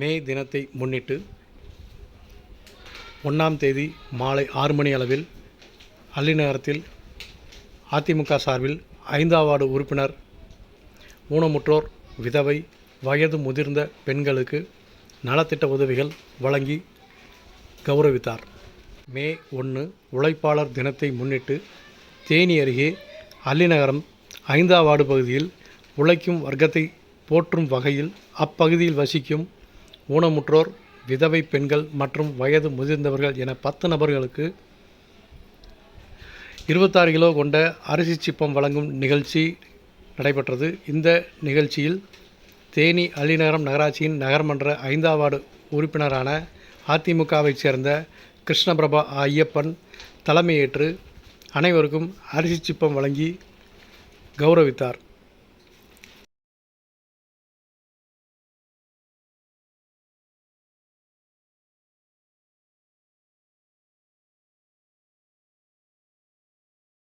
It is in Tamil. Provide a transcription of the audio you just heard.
மே தினத்தை முன்னிட்டு ஒன்றாம் தேதி மாலை ஆறு மணி அளவில் அள்ளிநகரத்தில் அதிமுக சார்பில் ஐந்தாவது உறுப்பினர் ஊனமுற்றோர் விதவை வயது முதிர்ந்த பெண்களுக்கு நலத்திட்ட உதவிகள் வழங்கி கௌரவித்தார். மே ஒன்று உழைப்பாளர் தினத்தை முன்னிட்டு தேனி அருகே அள்ளிநகரம் ஐந்தாவது பகுதியில் உழைக்கும் வர்க்கத்தை போற்றும் வகையில் அப்பகுதியில் வசிக்கும் ஊனமுற்றோர் விதவை பெண்கள் மற்றும் வயது முதிர்ந்தவர்கள் என பத்து நபர்களுக்கு இருபத்தாறு கிலோ கொண்ட அரிசி சிப்பம் வழங்கும் நிகழ்ச்சி நடைபெற்றது. இந்த நிகழ்ச்சியில் தேனி அள்ளிநகரம் நகராட்சியின் நகர்மன்ற ஐந்தாம் வார்டு உறுப்பினரான அதிமுகவைச் சேர்ந்த கிருஷ்ணபிரபா ஐயப்பன் தலைமையேற்று அனைவருக்கும் அரிசி சிப்பம் வழங்கி கௌரவித்தார்.